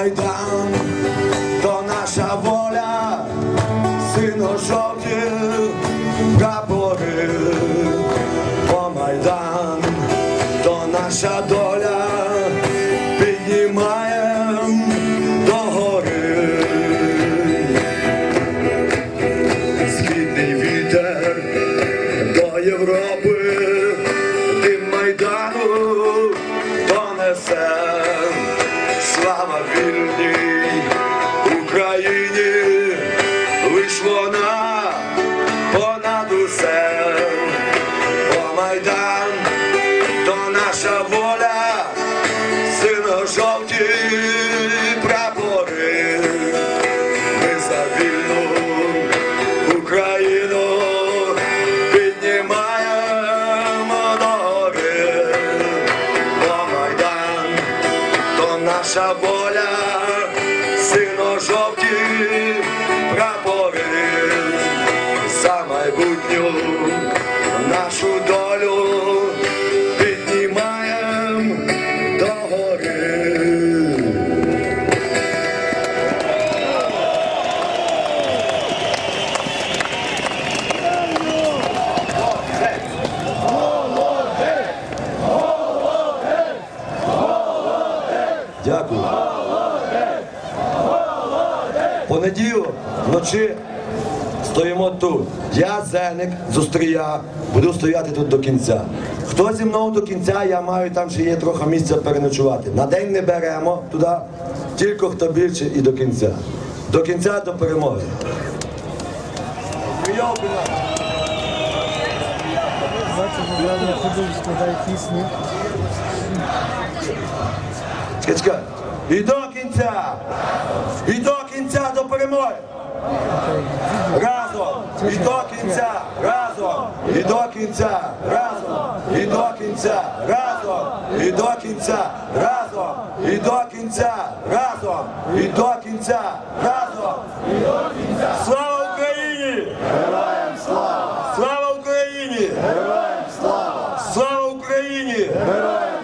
Майдан, то наша воля, сино-жовті прапори, по Майдан, то наша доля, піднімаєм до гори. Східний вітер до Європи, дим Майдану понесе. Слава вільній Україні, лиш вона понад усе. бо Майдан, то наша воля, сино-жовті прапори. Наша воля, сино-жовті прапори, за майбутню нашу долю Дякую. Понеділок вночі стоїмо тут. Я Зеник з Острія, буду стояти тут до кінця. Хто зі мною до кінця, я маю там ще є трохи місця переночувати. На день не беремо туди, тільки хто більше і до кінця. До кінця до перемоги. Я ходив, складаю пісні. Чекай. І до кінця! І до кінця до перемоги! Разом! І до кінця! Разом! І до кінця! Разом! І до кінця! Разом! І до кінця! Разом! І до кінця! Разом! І до кінця! Разом! І до кінця! Слава Україні! Героям слава! Слава Україні! Героям слава! Слава Україні! Героям